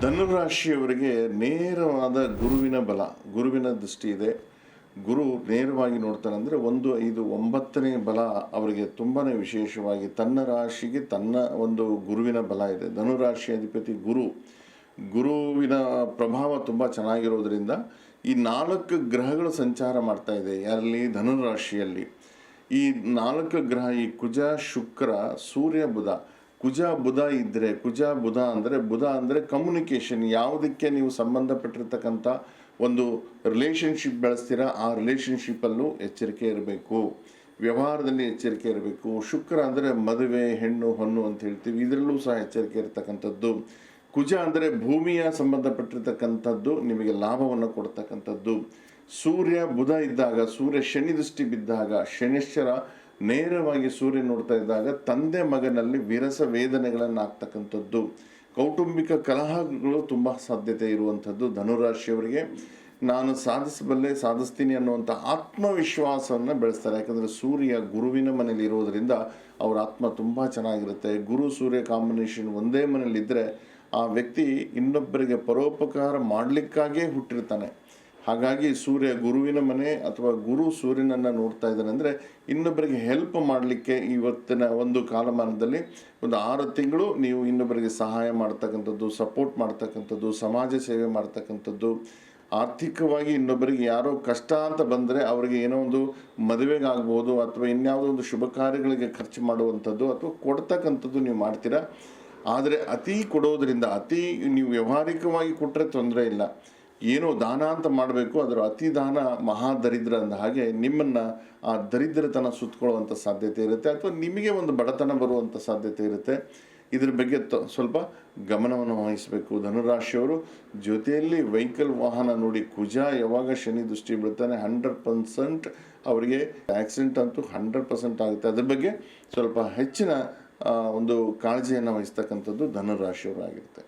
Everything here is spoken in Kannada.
ಧನುರಾಶಿಯವರಿಗೆ ನೇರವಾದ ಗುರುವಿನ ಬಲ, ಗುರುವಿನ ದೃಷ್ಟಿ ಇದೆ. ಗುರು ನೇರವಾಗಿ ನೋಡ್ತಾನೆ ಅಂದರೆ ಒಂದು, ಐದು, ಒಂಬತ್ತನೇ ಬಲ ಅವರಿಗೆ ತುಂಬಾ ವಿಶೇಷವಾಗಿ ತನ್ನ ರಾಶಿಗೆ ತನ್ನ ಒಂದು ಗುರುವಿನ ಬಲ ಇದೆ. ಧನುರಾಶಿ ಅಧಿಪತಿ ಗುರು. ಗುರುವಿನ ಪ್ರಭಾವ ತುಂಬ ಚೆನ್ನಾಗಿರೋದ್ರಿಂದ ಈ ನಾಲ್ಕು ಗ್ರಹಗಳು ಸಂಚಾರ ಮಾಡ್ತಾ ಇದೆ, ಯಾರಲ್ಲಿ? ಧನುರಾಶಿಯಲ್ಲಿ. ಈ ನಾಲ್ಕು ಗ್ರಹ, ಈ ಕುಜ, ಶುಕ್ರ, ಸೂರ್ಯ, ಬುಧ. ಕುಜ ಬುಧ ಇದ್ದರೆ ಕುಜ ಬುಧ ಅಂದರೆ ಬುಧ ಅಂದರೆ ಕಮ್ಯುನಿಕೇಷನ್ ಯಾವುದಕ್ಕೆ ನೀವು ಸಂಬಂಧಪಟ್ಟಿರ್ತಕ್ಕಂಥ ಒಂದು ರಿಲೇಷನ್ಶಿಪ್ ಬೆಳೆಸ್ತೀರಾ, ಆ ರಿಲೇಷನ್ಶಿಪ್ಪಲ್ಲೂ ಎಚ್ಚರಿಕೆ ಇರಬೇಕು. ವ್ಯವಹಾರದಲ್ಲಿ ಎಚ್ಚರಿಕೆ ಇರಬೇಕು. ಶುಕ್ರ ಅಂದರೆ ಮದುವೆ, ಹೆಣ್ಣು, ಹೊನ್ನು ಅಂತ ಹೇಳ್ತೀವಿ. ಇದರಲ್ಲೂ ಸಹ ಎಚ್ಚರಿಕೆ ಇರತಕ್ಕಂಥದ್ದು. ಕುಜ ಅಂದರೆ ಭೂಮಿಯ ಸಂಬಂಧಪಟ್ಟಿರ್ತಕ್ಕಂಥದ್ದು, ನಿಮಗೆ ಲಾಭವನ್ನು ಕೊಡ್ತಕ್ಕಂಥದ್ದು. ಸೂರ್ಯ ಬುಧ ಇದ್ದಾಗ, ಸೂರ್ಯ ಶನಿ ದೃಷ್ಟಿ ಬಿದ್ದಾಗ, ಶನಿಶ್ಚರ ನೇರವಾಗಿ ಸೂರ್ಯ ನೋಡ್ತಾ ಇದ್ದಾಗ ತಂದೆ ಮಗನಲ್ಲಿ ವಿರಸ ವೇದನೆಗಳನ್ನು ಆಗ್ತಕ್ಕಂಥದ್ದು ಕೌಟುಂಬಿಕ ಕಲಹಗಳು ತುಂಬ ಸಾಧ್ಯತೆ ಇರುವಂಥದ್ದು ಧನುರಾಶಿಯವರಿಗೆ. ನಾನು ಸಾಧಿಸಬಲ್ಲೆ, ಸಾಧಿಸ್ತೀನಿ ಅನ್ನುವಂಥ ಆತ್ಮವಿಶ್ವಾಸವನ್ನು ಬೆಳೆಸ್ತಾರೆ. ಯಾಕಂದರೆ ಸೂರ್ಯ ಗುರುವಿನ ಮನೇಲಿ ಇರೋದರಿಂದ ಅವರ ಆತ್ಮ ತುಂಬ ಚೆನ್ನಾಗಿರುತ್ತೆ. ಗುರು ಸೂರ್ಯ ಕಾಂಬಿನೇಷನ್ ಒಂದೇ ಮನೇಲಿದ್ದರೆ ಆ ವ್ಯಕ್ತಿ ಇನ್ನೊಬ್ಬರಿಗೆ ಪರೋಪಕಾರ ಮಾಡಲಿಕ್ಕಾಗೇ ಹುಟ್ಟಿರ್ತಾನೆ. ಹಾಗಾಗಿ ಸೂರ್ಯ ಗುರುವಿನ ಮನೆ ಅಥವಾ ಗುರು ಸೂರ್ಯನನ್ನು ನೋಡ್ತಾ ಇದ್ದಾನೆ ಅಂದರೆ ಇನ್ನೊಬ್ಬರಿಗೆ ಹೆಲ್ಪ್ ಮಾಡಲಿಕ್ಕೆ ಇವತ್ತಿನ ಒಂದು ಕಾಲಮಾನದಲ್ಲಿ ಒಂದು ಆರು ತಿಂಗಳು ನೀವು ಇನ್ನೊಬ್ಬರಿಗೆ ಸಹಾಯ ಮಾಡ್ತಕ್ಕಂಥದ್ದು ಸಪೋರ್ಟ್ ಮಾಡ್ತಕ್ಕಂಥದ್ದು, ಸಮಾಜ ಸೇವೆ ಮಾಡ್ತಕ್ಕಂಥದ್ದು, ಆರ್ಥಿಕವಾಗಿ ಇನ್ನೊಬ್ಬರಿಗೆ ಯಾರೋ ಕಷ್ಟ ಅಂತ ಬಂದರೆ ಅವರಿಗೆ ಏನೋ ಒಂದು ಮದುವೆಗಾಗ್ಬೋದು ಅಥವಾ ಇನ್ಯಾವುದೋ ಒಂದು ಶುಭ ಕಾರ್ಯಗಳಿಗೆ ಖರ್ಚು ಮಾಡುವಂಥದ್ದು ಅಥವಾ ಕೊಡ್ತಕ್ಕಂಥದ್ದು ನೀವು ಮಾಡ್ತೀರಾ? ಆದರೆ ಅತಿ ಕೊಡೋದರಿಂದ, ಅತಿ ನೀವು ವ್ಯವಹಾರಿಕವಾಗಿ ಕೊಟ್ಟರೆ ತೊಂದರೆ ಇಲ್ಲ. ಏನೋ ದಾನ ಅಂತ ಮಾಡಬೇಕು, ಅದರ ಅತಿ ದಾನ ಮಹಾ ದರಿದ್ರ ಅಂದ ಹಾಗೆ ನಿಮ್ಮನ್ನು ಆ ದರಿದ್ರತನ ಸುತ್ತಕೊಳ್ಳುವಂಥ ಸಾಧ್ಯತೆ ಇರುತ್ತೆ ಅಥವಾ ನಿಮಗೆ ಒಂದು ಬಡತನ ಬರುವಂಥ ಸಾಧ್ಯತೆ ಇರುತ್ತೆ. ಇದ್ರ ಬಗ್ಗೆ ತ, ಸ್ವಲ್ಪ ಗಮನವನ್ನು ವಹಿಸಬೇಕು. ಧನುರಾಶಿಯವರು ಜೊತೆಯಲ್ಲಿ ವೆಹಿಕಲ್ ವಾಹನ ನೋಡಿ ಕುಜ ಯಾವಾಗ ಶನಿ ದೃಷ್ಟಿ ಬೀಳ್ತಾನೆ, ಹಂಡ್ರೆಡ್ ಪರ್ಸೆಂಟ್ ಅವರಿಗೆ ಆಕ್ಸಿಡೆಂಟ್ ಅಂತೂ ಹಂಡ್ರೆಡ್ ಪರ್ಸೆಂಟ್ ಆಗುತ್ತೆ. ಅದ್ರ ಬಗ್ಗೆ ಸ್ವಲ್ಪ ಹೆಚ್ಚಿನ ಒಂದು ಕಾಳಜಿಯನ್ನು ವಹಿಸ್ತಕ್ಕಂಥದ್ದು ಧನುರಾಶಿಯವರಾಗಿರುತ್ತೆ.